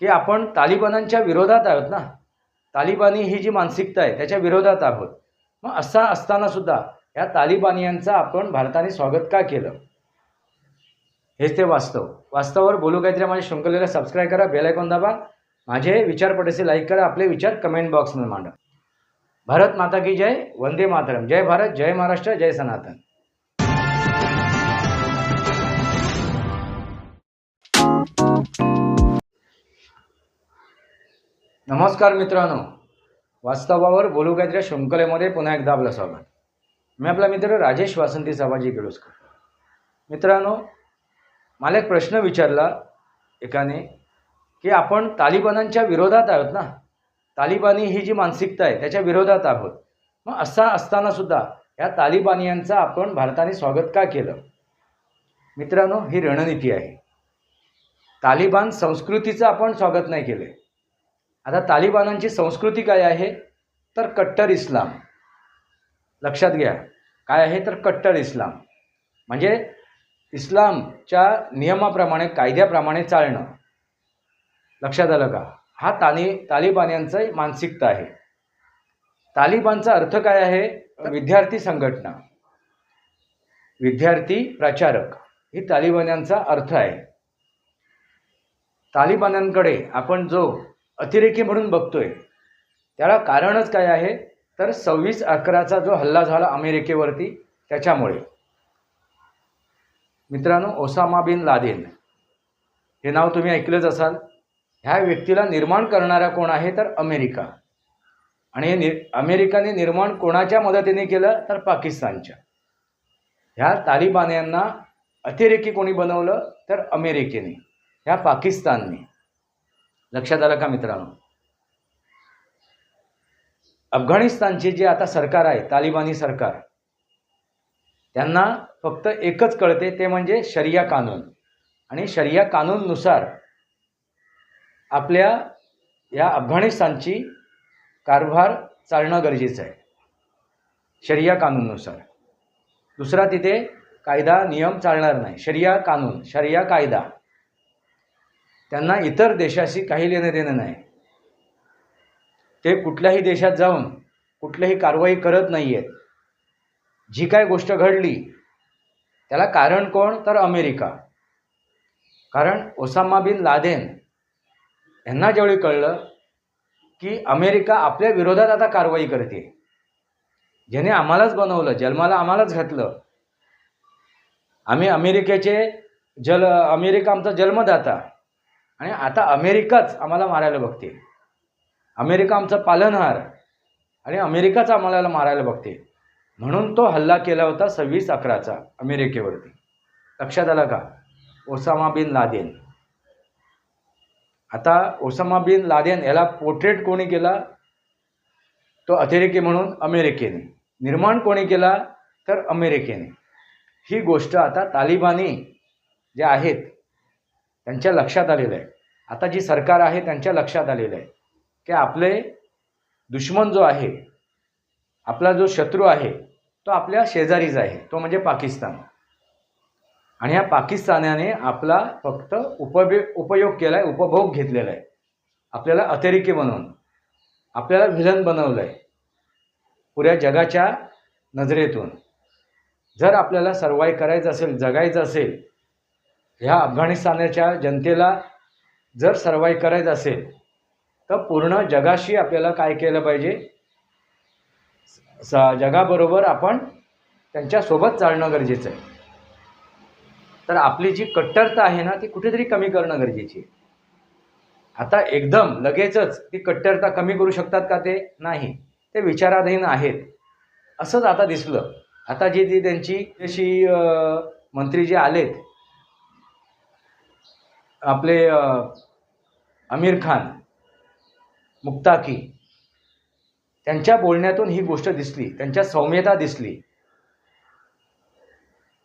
की आपण तालिबानांच्या विरोधात आहोत ना. तालिबानी ही जी मानसिकता आहे त्याच्या विरोधात आहोत. मग असा असताना सुद्धा या तालिबानियांचं आपण भारताने स्वागत का केलं? हेच ते वास्तव. वास्तवावर बोलू काहीतरी माझ्या शृंखलेला सबस्क्राईब करा बेलायकॉन दाबा. माझे विचारपटेचे लाईक करा आपले विचार कमेंट बॉक्समध्ये मांडा. भारत माता की जय वंदे मातरम. जय भारत जय महाराष्ट्र जय सनातन. नमस्कार मित्रांनो. वास्तवावर बोलू काहीतरी शृंखलेमध्ये पुन्हा एकदा आपलं स्वागत. मी आपला मित्र राजेश वासंती साबाजी केळुसकर मित्रांनो मला एक प्रश्न विचारला एकाने की आपण तालिबानांच्या विरोधात आहोत ना? तालिबानी ही जी मानसिकता आहे त्याच्या विरोधात आहोत. मग असा असताना सुद्धा या तालिबानियांचं आपण भारताने स्वागत का केलं? मित्रांनो ही रणनीती आहे. तालिबान संस्कृतीचं आपण स्वागत नाही केले आता तालिबानांची संस्कृती काय आहे? तर कट्टर इस्लाम. लक्षात घ्या. काय आहे? तर कट्टर इस्लाम. म्हणजे इस्लामच्या नियमाप्रमाणे कायद्याप्रमाणे चालणं. लक्षात आलं का? हा ताली तालिबान्यांचं मानसिकता आहे. तालिबानचा अर्थ काय आहे? विद्यार्थी संघटना. विद्यार्थी प्रचारक. ही तालिबान्यांचा अर्थ आहे. तालिबान्यांकडे आपण जो अतिरेकी म्हणून बघतोय. त्याला कारणच काय आहे? तर सव्वीस अकराचा जो हल्ला झाला अमेरिकेवरती त्याच्यामुळे. मित्रांनो ओसामा बिन लादेन. हे नाव तुम्ही ऐकलंच असाल. ह्या व्यक्तीला निर्माण करणारा कोण आहे? तर अमेरिका. आणि हे नि अमेरिकाने निर्माण कोणाच्या मदतीने केलं? तर पाकिस्तानच्या. ह्या तालिबान्यांना अतिरेकी कोणी बनवलं? तर अमेरिकेने. ह्या पाकिस्तानने. लक्षात आलं का मित्रांनो? अफगाणिस्तानचे जे आता सरकार आहे तालिबानी सरकार त्यांना फक्त एकच कळते ते म्हणजे शरिया कानून. आणि शरिया कानूननुसार आपल्या या अफगाणिस्तानची कारभार चालणं गरजेचं आहे. शरिया कानूननुसार. दुसरा तिथे कायदा नियम चालणार नाही. शरिया कानून शरिया कायदा. त्यांना इतर देशाशी काही लेणं देणं नाही. ते कुठल्याही देशात जाऊन कुठलीही कारवाई करत नाही आहेत जी काय गोष्ट घडली त्याला कारण कोण? तर अमेरिका. कारण ओसामा बिन लादेन यांना ज्यावेळी कळलं की अमेरिका आपल्या विरोधात आता कारवाई करते. ज्याने आम्हालाच बनवलं जन्माला आम्हालाच घातलं. आम्ही अमेरिकेचे जल अमेरिका आमचा जन्मदाता. आणि आता अमेरिकाच आम्हाला मारायला बघते अमेरिका आमचा पालनहार आणि अमेरिकाच आम्हाला मारायला बघते म्हणून तो हल्ला केला होता सव्वीस अकराचा अमेरिकेवरती. लक्षात आला का? Osama bin Laden. आता ओसामा बिन लादेन याला पोर्ट्रेट कोणी केला? तो अतिरेकी म्हणून अमेरिकेने. निर्माण कोणी केला? तर अमेरिकेने. ही गोष्ट आता तालिबानी जे आहेत त्यांच्या लक्षात आलेलं आहे. आता जी सरकार आहे त्यांच्या लक्षात आलेलं आहे की आपले दुश्मन जो आहे आपला जो शत्रू आहे तो आपल्या शेजारीच आहे. तो म्हणजे पाकिस्तान. आणि ह्या पाकिस्तानाने आपला फक्त उपबे उपयोग केला आहे उपभोग घेतलेला आहे. आपल्याला अतिरेकी बनवून आपल्याला व्हिलन बनवलं आहे पुऱ्या जगाच्या नजरेतून. जर आपल्याला सर्वाईव्ह करायचं असेल जगायचं असेल ह्या अफगाणिस्तानाच्या जनतेला जर सर्वाईव्ह करायचं असेल तर पूर्ण जगाशी आपल्याला काय केलं पाहिजे? स जगाबरोबर आपण त्यांच्यासोबत चालणं गरजेचं आहे. तर आपली जी कट्टरता आहे ना ती कुठेतरी कमी करणं गरजेची आहे. आता एकदम लगेचच ती कट्टरता कमी करू शकतात का ते? नाही. ते विचाराधीन आहेत. असंच आता दिसलं. आता जी ती त्यांची अशी मंत्री जे आलेत आपले आमिर खान मुक्ताकी त्यांच्या बोलण्यातून ही गोष्ट दिसली त्यांच्या सौम्यता दिसली.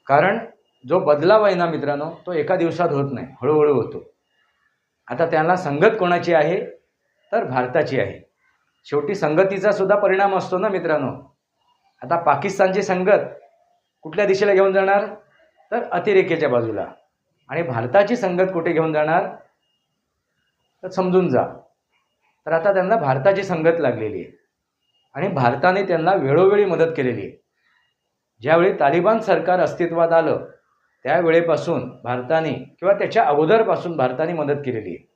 कारण जो बदलाव आहे ना मित्रांनो तो एका दिवसात होत नाही हळूहळू होतो. आता त्यांना संगत कोणाची आहे? तर भारताची आहे. शेवटी संगतीचा सुद्धा परिणाम असतो ना मित्रांनो. आता पाकिस्तानची संगत कुठल्या दिशेला घेऊन जाणार? तर अतिरेकेच्या बाजूला. आणि भारताची संगत कुठे घेऊन जाणार? तर समजून जा. तर आता त्यांना भारताची संगत लागलेली आहे. आणि भारताने त्यांना वेळोवेळी मदत केलेली आहे. ज्यावेळी तालिबान सरकार अस्तित्वात आलं त्यावेळेपासून भारताने किंवा त्याच्या अगोदरपासून भारताने मदत केलेली आहे.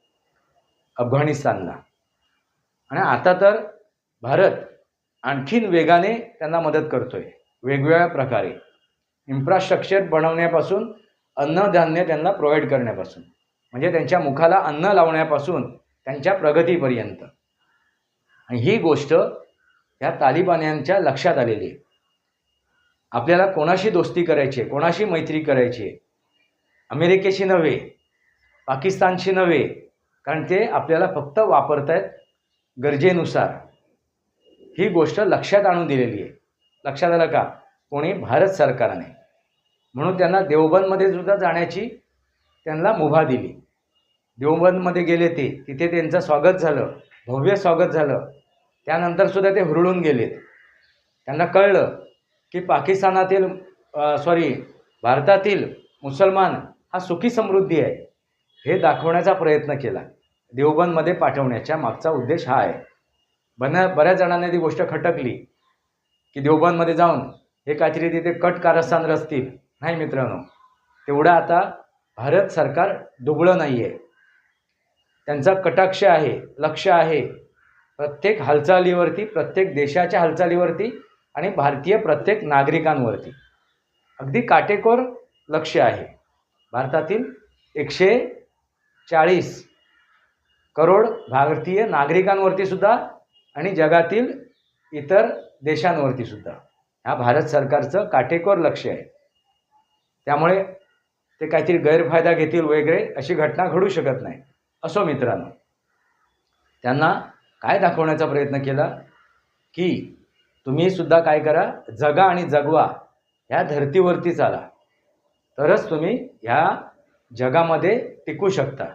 अफगाणिस्तानला. आणि आता तर भारत आणखीन वेगाने त्यांना मदत करतोय. वेगवेगळ्या प्रकारे. इन्फ्रास्ट्रक्चर बनवण्यापासून अन्नधान्य त्यांना प्रोव्हाइड करण्यापासून. म्हणजे त्यांच्या मुखाला अन्न लावण्यापासून त्यांच्या प्रगतीपर्यंत. आणि ही गोष्ट ह्या तालिबान्यांच्या लक्षात आलेली आहे. आपल्याला कोणाशी दोस्ती करायची आहे? कोणाशी मैत्री करायची आहे? अमेरिकेशी नव्हे पाकिस्तानशी नव्हे कारण ते आपल्याला फक्त वापरतायत गरजेनुसार. ही गोष्ट लक्षात आणून दिलेली आहे. लक्षात आलं का? कोणी भारत सरकारने. म्हणून त्यांना देवबंदमध्ये सुद्धा जाण्याची त्यांना मुभा दिली. देवबंदमध्ये गेले ते तिथे त्यांचं स्वागत झालं भव्य स्वागत झालं. त्यानंतर सुद्धा ते हुरळून गेलेत त्यांना कळलं की पाकिस्तानातील सॉरी भारतातील मुसलमान हा सुखी समृद्धी आहे. हे दाखवण्याचा प्रयत्न केला. देवबंदमध्ये पाठवण्याच्या मागचा उद्देश हा आहे. बन्या बऱ्याच जणांना ती गोष्ट खटकली की देवबंदमध्ये जाऊन हे काहीतरी तिथे कट कारस्थान रचतील. नाही मित्रांनो तेवढं आता भारत सरकार दुबळं नाही आहे त्यांचा कटाक्ष आहे लक्ष आहे. प्रत्येक हालचालीवरती प्रत्येक देशाच्या हालचालीवरती आणि भारतीय प्रत्येक नागरिकांवरती. अगदी काटेकोर लक्ष आहे. भारतातील एकशे चाळीस करोड भारतीय नागरिकांवरती सुद्धा आणि जगातील इतर देशांवरती सुद्धा. ह्या भारत सरकारचं काटेकोर लक्ष आहे. त्यामुळे ते काहीतरी गैरफायदा घेतील वगैरे अशी घटना घडू शकत नाही असो मित्रांनो. त्यांना काय दाखवण्याचा प्रयत्न केला? की तुम्ही सुद्धा काय करा? जगा आणि जगवा. ह्या धर्तीवरती चाला. तरच तुम्ही ह्या जगामध्ये टिकू शकता.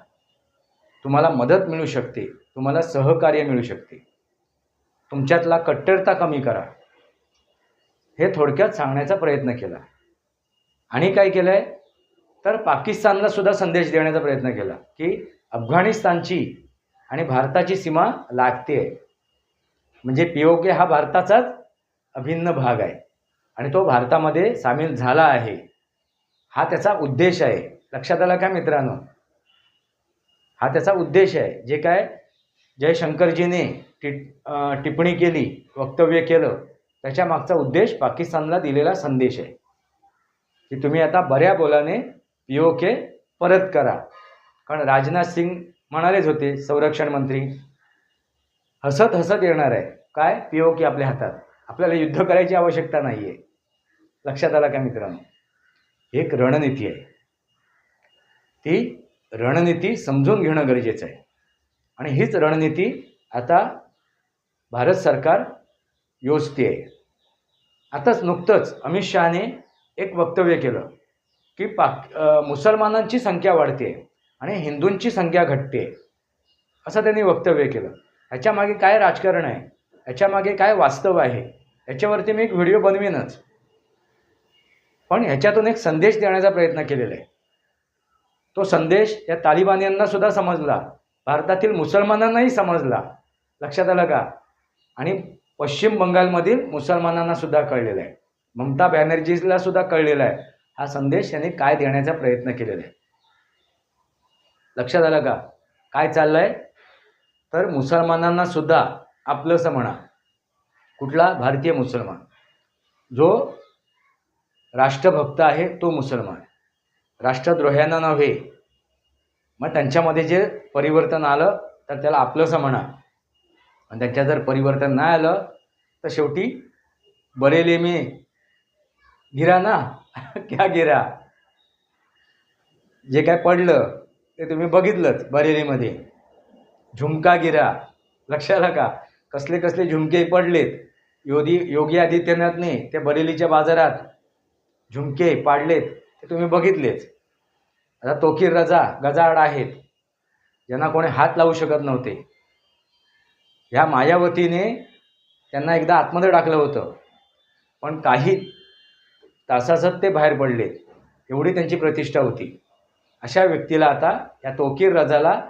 तुम्हाला मदत मिळू शकते. तुम्हाला सहकार्य मिळू शकते. तुमच्यातला कट्टरता कमी करा. हे थोडक्यात सांगण्याचा प्रयत्न केला. आणि काय केलं आहे तर पाकिस्तानला सुद्धा संदेश देण्याचा प्रयत्न केला की अफगाणिस्तानची आणि भारताची सीमा लागते आहे म्हणजे पी ओ के हा भारताचाच अभिन्न भाग आहे. आणि तो भारतामध्ये सामील झाला आहे. हा त्याचा उद्देश आहे. लक्षात आला का मित्रांनो? हा त्याचा उद्देश आहे. जे काय जयशंकरजीने टि टिप्पणी केली वक्तव्य केलं त्याच्या मागचा उद्देश पाकिस्तानला दिलेला संदेश आहे. की तुम्ही आता बऱ्या बोलाने पी ओ के परत करा. कारण राजनाथ सिंग म्हणालेच होते संरक्षण मंत्री. हसत हसत येणार आहे. काय? पी ओ के आपल्या हातात. आपल्याला युद्ध करायची आवश्यकता नाही आहे लक्षात आला का मित्रांनो? एक रणनीती आहे. ती रणनीती समजून घेणं गरजेचं आहे. आणि हीच रणनीती आता भारत सरकार योजते आहे आताच नुकतंच अमित शहाने एक वक्तव्य केलं की पाक मुसलमानांची संख्या वाढते आणि हिंदूंची संख्या घटते असं त्यांनी वक्तव्य केलं. ह्याच्यामागे काय राजकारण आहे? ह्याच्यामागे काय वास्तव आहे? ह्याच्यावरती मी एक व्हिडिओ बनवीनच. पण ह्याच्यातून एक संदेश देण्याचा प्रयत्न केलेला आहे. तो संदेश या तालिबान्यांना सुद्धा समजला. भारतातील मुसलमानांनाही समजला. लक्षात आलं का? आणि पश्चिम बंगालमधील मुसलमानांना सुद्धा आहे. ममता बॅनर्जीला सुद्धा कळलेला आहे. हा संदेश यांनी काय देण्याचा प्रयत्न केलेला आहे? लक्षात आलं का? काय चाललंय? तर मुसलमानांना सुद्धा आपलंसं म्हणा. कुठला? भारतीय मुसलमान. जो राष्ट्रभक्त आहे तो मुसलमान. राष्ट्रद्रोह्यांना नव्हे. मग त्यांच्यामध्ये जे परिवर्तन आलं तर त्याला आपलंसं म्हणा. आणि त्यांच्यात जर परिवर्तन नाही आलं तर शेवटी बरेली मी गिरा ना. क्या गिरा? जे काय पडलं ते तुम्ही बघितलंच बरेलीमध्ये. झुमका गिरा. लक्षात का कसले कसले झुमके पडलेत. योगी योगी आदित्यनाथने ते बरेलीच्या बाजारात झुमके पाडलेत ते तुम्ही बघितलेच आता तोकीर रजा गजाआड आहेत. ज्यांना कोणी हात लावू शकत नव्हते. ह्या मायावतीने त्यांना एकदा आतमध्ये टाकलं होतं. पण काही तासासत ते बाहेर पडले. एवढी त्यांची प्रतिष्ठा होती. अशा व्यक्तीला आता या तोकीर रजाला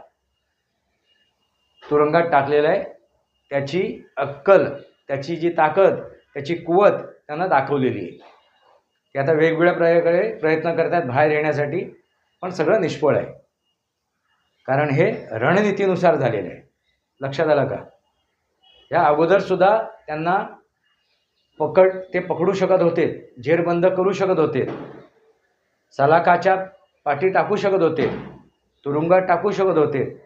तुरुंगात टाकलेलं आहे. त्याची अक्कल त्याची जी ताकद त्याची कुवत त्यांना दाखवलेली आहे. ते आता वेगवेगळ्या प्रकारे प्रयत्न करतात बाहेर येण्यासाठी पण सगळं निष्फळ आहे. कारण हे रणनीतीनुसार झालेलं आहे. लक्षात आलं का? या अगोदरसुद्धा त्यांना पकड ते पकडू शकत होते. झेरबंद करू शकत होते. सलाखाच्या पाठी टाकू शकत होते. तुरुंगात टाकू शकत होते.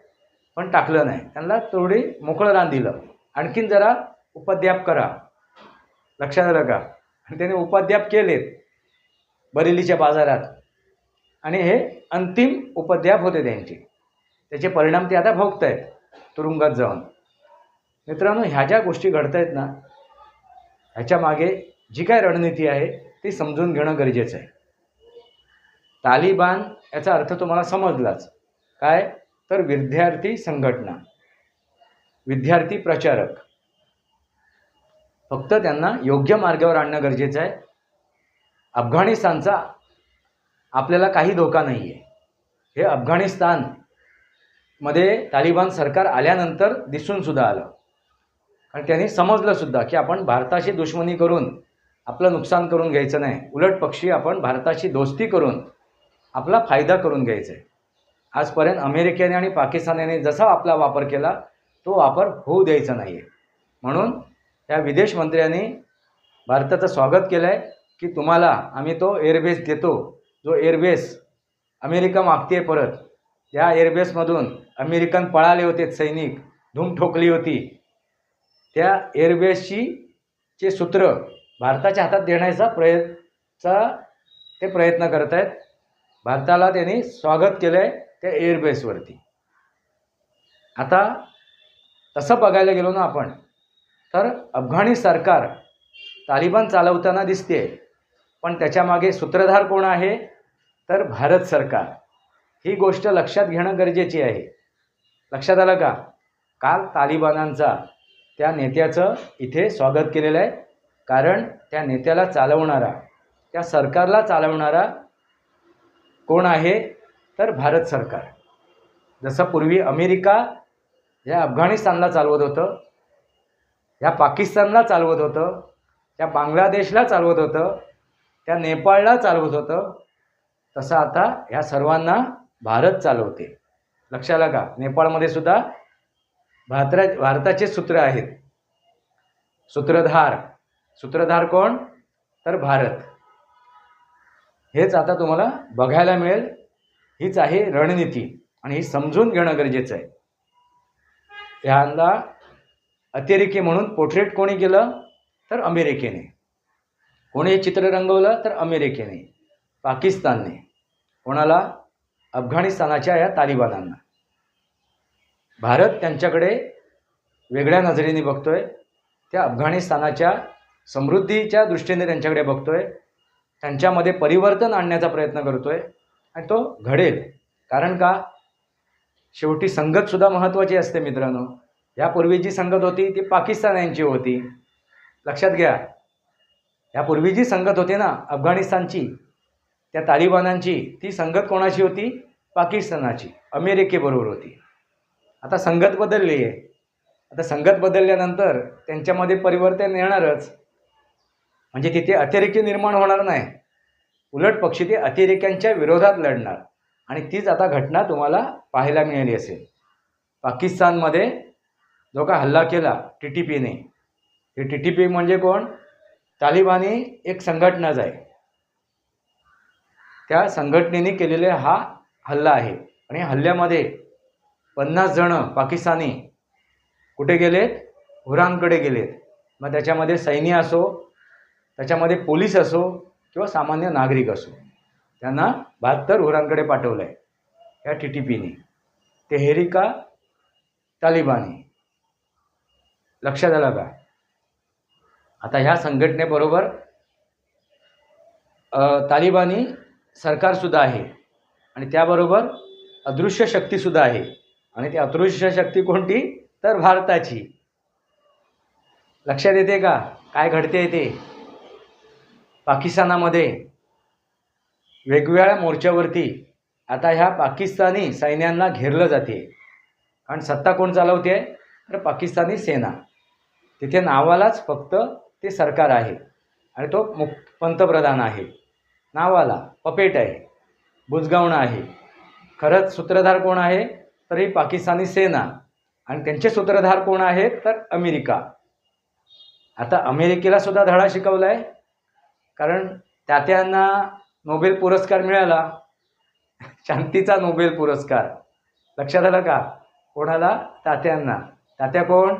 पण टाकलं नाही. त्यांना थोडी मोकळं रान दिलं. आणखीन जरा उपाध्याप करा. लक्षात आलं का आणि त्याने उपाध्याप केलेत. बरेलीच्या बाजारात. आणि हे अंतिम उपद्याप होते त्यांचे. त्याचे परिणाम ते आता भोगत आहेत तुरुंगात जाऊन. मित्रांनो ह्या ज्या गोष्टी घडत आहेत ना ह्याच्या मागे जी काय रणनीती आहे ती समजून घेणं गरजेचं आहे. तालिबान याचा अर्थ तुम्हाला समजलाच. काय? तर विद्यार्थी संघटना. विद्यार्थी प्रचारक. फक्त त्यांना योग्य मार्गावर आणणं गरजेचं आहे. अफगाणिस्तानचा आपल्याला काही धोका नाही आहे हे अफगाणिस्तानमध्ये तालिबान सरकार आल्यानंतर दिसूनसुद्धा आलं. आणि त्यांनी समजलंसुद्धा की आपण भारताशी दुश्मनी करून आपलं नुकसान करून घ्यायचं नाही. उलट पक्षी आपण भारताशी दोस्ती करून आपला फायदा करून घ्यायचा आहे आजपर्यंत अमेरिकेने आणि पाकिस्तानाने जसा आपला वापर केला तो वापर होऊ द्यायचा नाही आहे म्हणून या विदेश मंत्र्यांनी भारताचं स्वागत केलं आहे की तुम्हाला आम्ही तो एअरबेस देतो. जो एअरबेस अमेरिका मागते परत. या एअरबेसमधून अमेरिकन पळाले होते सैनिक धूम ठोकली होती. त्या एअरबेसची चे सूत्र भारताच्या हातात देण्याचा प्रयत्नचा ते प्रयत्न करत आहेत. भारताला त्यांनी स्वागत केलं आहे त्या एअरबेसवरती आता तसं बघायला गेलो ना आपण तर अफगाणी सरकार तालिबान चालवताना दिसते पण त्याच्यामागे सूत्रधार कोण आहे? तर भारत सरकार. ही गोष्ट लक्षात घेणं गरजेची आहे. लक्षात आलं का? काल तालिबानांचा त्या नेत्याचं इथे स्वागत केलेलं आहे. कारण त्या नेत्याला चालवणारा त्या सरकारला चालवणारा कोण आहे? तर भारत सरकार. जसं पूर्वी अमेरिका या अफगाणिस्तानला चालवत होतं या पाकिस्तानला चालवत होतं त्या बांगलादेशला चालवत होतं त्या नेपाळला चालवत होतं तसं आता ह्या सर्वांना भारत चालवते. लक्षात आलं का नेपाळमध्ये सुद्धा भारता भारताचे सूत्र आहेत. सूत्रधार. सूत्रधार कोण? तर भारत. हेच आता तुम्हाला बघायला मिळेल. हीच आहे रणनीती आणि ही समजून घेणं गरजेचं आहे. ह्यांना अतिरेकी म्हणून पोर्ट्रेट कोणी केलं? तर अमेरिकेने. कोणी हे चित्र रंगवलं? तर अमेरिकेने. पाकिस्तानने. कोणाला? अफगाणिस्तानाच्या या तालिबानांना. भारत त्यांच्याकडे वेगळ्या नजरेने बघतोय. त्या अफगाणिस्तानाच्या समृद्धीच्या दृष्टीने त्यांच्याकडे बघतोय. त्यांच्यामध्ये परिवर्तन आणण्याचा प्रयत्न करतोय. आणि तो घडेल. कारण का? शेवटी संगतसुद्धा महत्त्वाची असते मित्रांनो. यापूर्वी जी संगत होती ती पाकिस्तान यांची होती. लक्षात घ्या. यापूर्वी जी संगत होती ना अफगाणिस्तानची त्या तालिबानांची ती संगत कोणाची होती? पाकिस्तानाची. अमेरिकेबरोबर होती. आता संगत बदलली आहे. आता संगत बदलल्यानंतर त्यांच्यामध्ये परिवर्तन येणारच. म्हणजे तिथे अतिरेकी निर्माण होणार नाही. उलट पक्षी ते अतिरेक्यांच्या विरोधात लढणार. आणि तीच आता घटना तुम्हाला पाहायला मिळाली असेल. पाकिस्तानमध्ये जो का हल्ला केला टी टी पीने हे टी टी पी म्हणजे कोण? तालिबानी एक संघटनाच आहे. त्या संघटनेने केलेले हा हल्ला आहे. आणि हल्ल्यामध्ये पन्नास जणं पाकिस्तानी कुठे गेलेत? हुरांकडे गेलेत. मग त्याच्यामध्ये सैन्य असो त्याच्यामध्ये पोलीस असो किंवा सामान्य नागरिक असो त्यांना बहात्तर हुरांकडे पाठवलं आहे या टी टी पीने. तेहरिका तालिबानी. लक्षात आलं का? आता ह्या संघटनेबरोबर तालिबानी सरकारसुद्धा आहे आणि त्याबरोबर अदृश्य शक्तीसुद्धा आहे. आणि ती अदृश्य शक्ती कोणती? तर भारताची. लक्षात येते का? काय घडते ते? पाकिस्तानामध्ये वेगवेगळ्या मोर्चावरती आता ह्या पाकिस्तानी सैन्यांना घेरलं जाते. कारण सत्ता कोण चालवते? आहे तर पाकिस्तानी सेना. तिथे नावालाच फक्त ते सरकार आहे. आणि तो मुख पंतप्रधान आहे. नावाला पपेट आहे. बुजगावणं आहे. खरंच सूत्रधार कोण आहे? तर ही पाकिस्तानी सेना आणि त्यांचे सूत्रधार कोण आहेत? तर अमेरिका. आता अमेरिकेला सुद्धा धडा शिकवला आहे कारण तात्यांना नोबेल पुरस्कार मिळाला. शांतीचा नोबेल पुरस्कार. लक्षात आलं का? कोणाला? तात्यांना. तात्या कोण?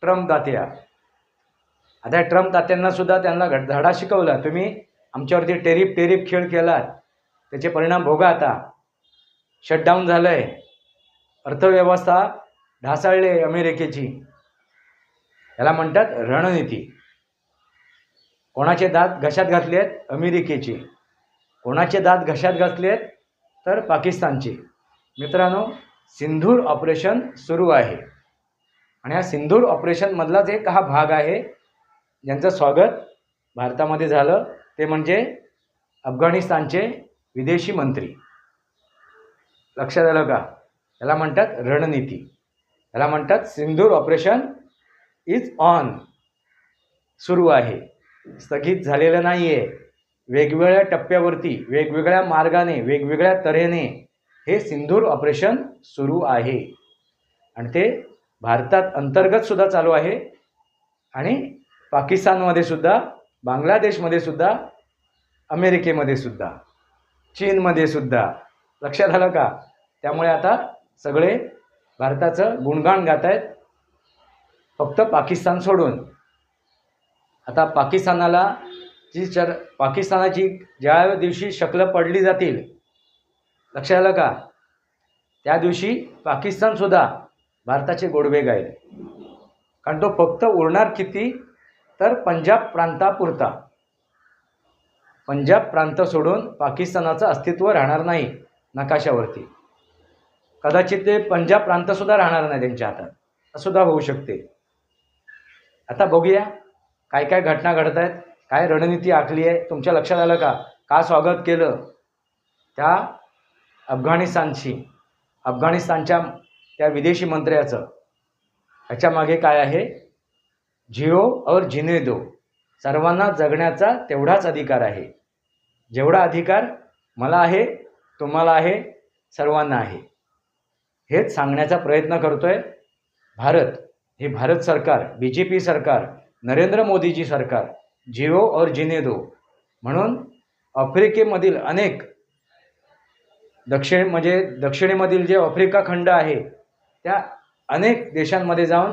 ट्रम्प तात्या. आता ट्रम्प तात्यांना सुद्धा त्यांना घड धडा शिकवला. तुम्ही आमच्यावरती टेरिफ टेरिप खेळ केलात. त्याचे परिणाम भोगा आता. शटडाऊन झालं आहे अर्थव्यवस्था ढासळले अमेरिकेची. याला म्हणतात रणनीती. कोणाचे दात घशात घातले आहेत अमेरिकेचे. कोणाचे दात घशात घातले आहेत तर पाकिस्तानचे. मित्रांनो सिंधूर ऑपरेशन सुरू आहे. आणि हा सिंधूर ऑपरेशनमधलाच एक हा भाग आहे ज्यांचं स्वागत भारतामध्ये झालं. ते म्हणजे अफगाणिस्तानचे विदेशी मंत्री. लक्षात आलं का? याला म्हणतात रणनीती. याला म्हणतात सिंदूर ऑपरेशन इज ऑन सुरू आहे. स्थगित झालेलं नाही आहे वेगवेगळ्या टप्प्यावरती वेगवेगळ्या मार्गाने वेगवेगळ्या तऱ्हेने हे सिंधूर ऑपरेशन सुरू आहे. आणि ते भारतात अंतर्गतसुद्धा चालू आहे. आणि पाकिस्तानमध्ये सुद्धा बांगलादेशमध्ये सुद्धा अमेरिकेमध्ये सुद्धा चीनमध्ये सुद्धा. लक्षात आलं का? त्यामुळे आता सगळे भारताचं गुणगान गात आहेत. फक्त पाकिस्तान सोडून. आता पाकिस्तानाला जी चर पाकिस्तानाची ज्या दिवशी शकलं पडली जातील लक्षात आलं का? त्या दिवशी पाकिस्तानसुद्धा भारताचे गोडवे गाईल कारण तो फक्त उरणार किती? तर पंजाब प्रांतापुरता. पंजाब प्रांत सोडून पाकिस्तानाचं अस्तित्व राहणार नाही नकाशावरती. कदाचित ते पंजाब प्रांतसुद्धा राहणार नाही त्यांच्या हातात. सुद्धा होऊ शकते. आता बघूया काय काय घटना घडत आहेत काय रणनीती आखली आहे. तुमच्या लक्षात आलं का? का स्वागत केलं? त्या अफगाणिस्तानशी अफगाणिस्तानच्या त्या विदेशी मंत्र्याचं. ह्याच्यामागे काय आहे? जिओ और जिने दो सर्वांना जगण्याचा तेवढाच अधिकार आहे. जेवढा अधिकार मला आहे तुम्हाला आहे सर्वांना आहे. हेच सांगण्याचा प्रयत्न करतो आहे भारत. हे भारत सरकार बी जे पी सरकार नरेंद्र मोदीजी सरकार जिओ और जिने दो म्हणून आफ्रिकेमधील अनेक दक्षिण म्हणजे दक्षिणेमधील जे आफ्रिका खंड आहे त्या अनेक देशांमध्ये जाऊन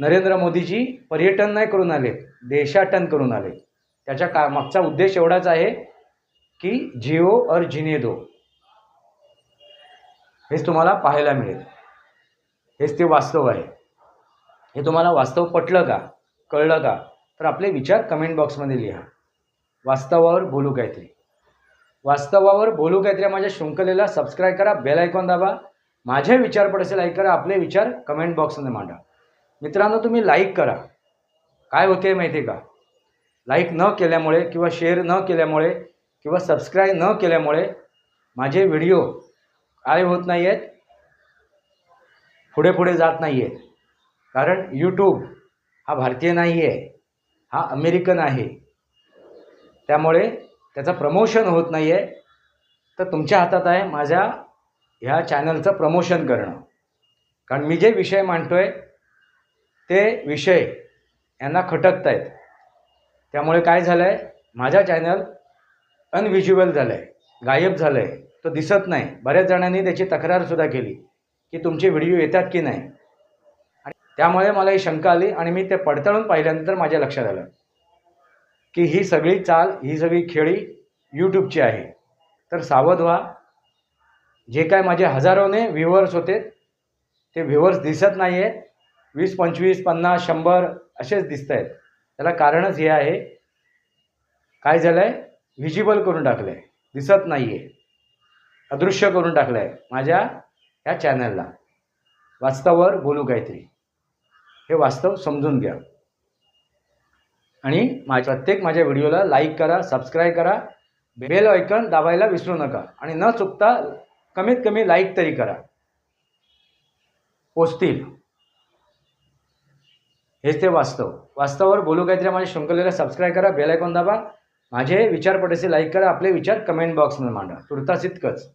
नरेंद्र मोदीजी पर्यटन नाही करून आले देशाटन करून आले त्याच्या का मागचा उद्देश एवढाच आहे की जिओ और जिने दो हेच तुम्हाला पाहायला मिळेल. हेच ते वास्तव आहे. हे तुम्हाला वास्तव पटलं का कळलं का तर आपले विचार कमेंट बॉक्समध्ये लिहा. वास्तवावर बोलू काहीतरी. वास्तवावर बोलू काहीतरी माझ्या शृंखलेला सबस्क्राईब करा बेल आयकॉन दाबा. माझे विचार पड असेल ऐक करा आपले विचार कमेंट बॉक्समध्ये मांडा. मित्रांनो तुम्ही लाईक करा. काय होते माहिती आहे का? लाईक न केल्यामुळे किंवा शेअर न केल्यामुळे किंवा सबस्क्राईब न केल्यामुळे माझे व्हिडिओ काय होत नाही आहेत पुढे पुढे जात नाही आहेत कारण यूट्यूब हा भारतीय नाही आहे हा अमेरिकन आहे. त्यामुळे त्याचं प्रमोशन होत नाही आहे तर तुमच्या हातात आहे माझ्या ह्या चॅनलचं प्रमोशन करणं. कारण मी जे विषय मांडतो आहे ते विषय यांना खटकत आहेत त्यामुळे काय झालं आहे माझा चॅनल अनविज्युअल झालं आहे गायब झालं आहे तो दिसत नाही. बऱ्याच जणांनी त्याची तक्रारसुद्धा केली की तुमचे व्हिडिओ येतात की नाही. आणि त्यामुळे मला ही शंका आली आणि मी ते पडताळून पाहिल्यानंतर माझ्या लक्षात आलं की ही सगळी चाल ही सगळी खेळी यूट्यूबची आहे. तर सावध व्हा. जे काय माझे हजारोने व्ह्युअर्स होते ते व्ह्युअर्स दिसत नाही आहेत वीस पंचवीस पन्नास शंभर असेच दिसत आहेत त्याला कारणच हे आहे. काय झालं आहे व्हिजिबल करून टाकलं आहे दिसत नाही आहे अदृश्य करून टाकलं आहे माझ्या या चॅनलला वास्तवावर बोलू काहीतरी. हे वास्तव समजून घ्या. आणि माझ्या प्रत्येक माझ्या व्हिडिओला लाईक करा सबस्क्राईब करा. बेल ऐकन दाबायला विसरू नका. आणि न चुकता कमीत कमी लाईक तरी करा. पोचतील. हेच ते वास्तव. वास्तवावर बोलू काहीतरी माझ्या शृंखलेला सबस्क्राईब करा बेल ऐकून दाबा. माझे विचार पटेसे लाईक करा आपले विचार कमेंट बॉक्समध्ये मांडा. तुर्तास इतकंच.